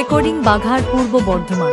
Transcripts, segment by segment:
Recording বাঘার পূর্ব Bardhaman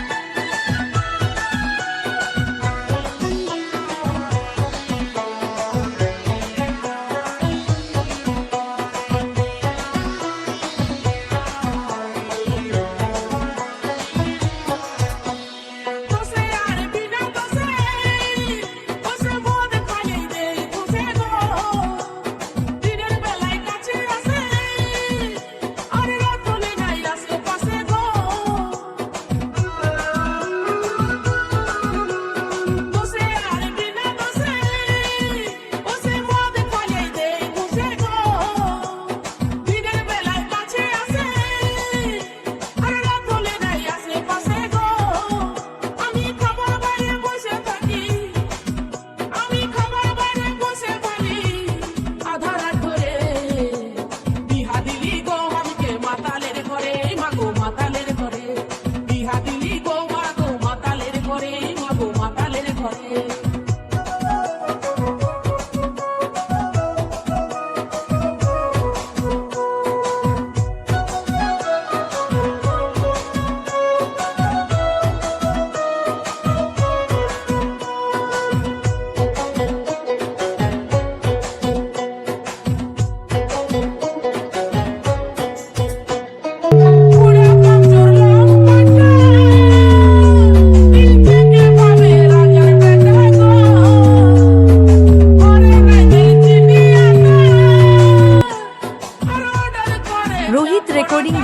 Amen.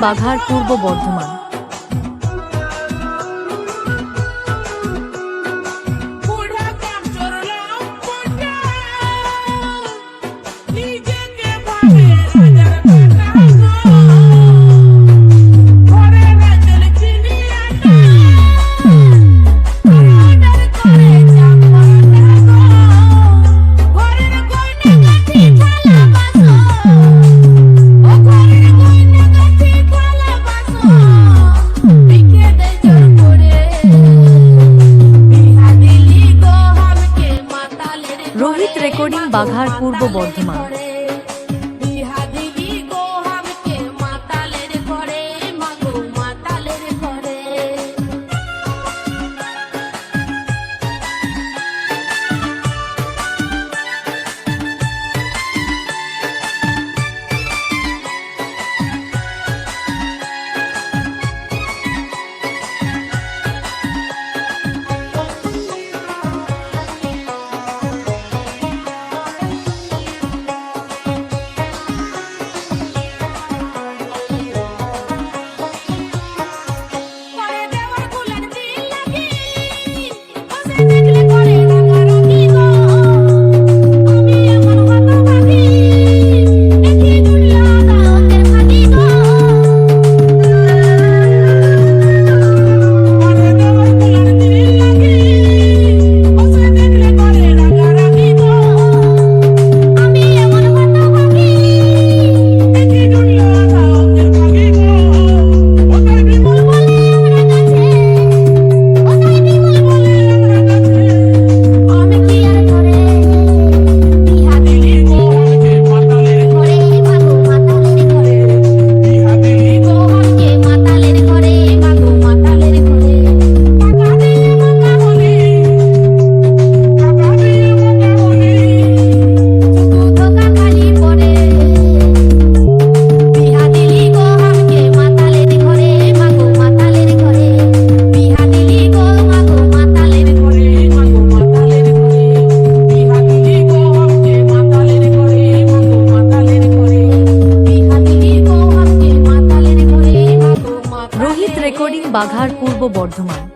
বাঘার পূর্ব বর্ধমান। সংগীত রেকর্ডিং বাঘার পূর্ব বর্ধমান। বাঘার পূর্ব বর্ধমান।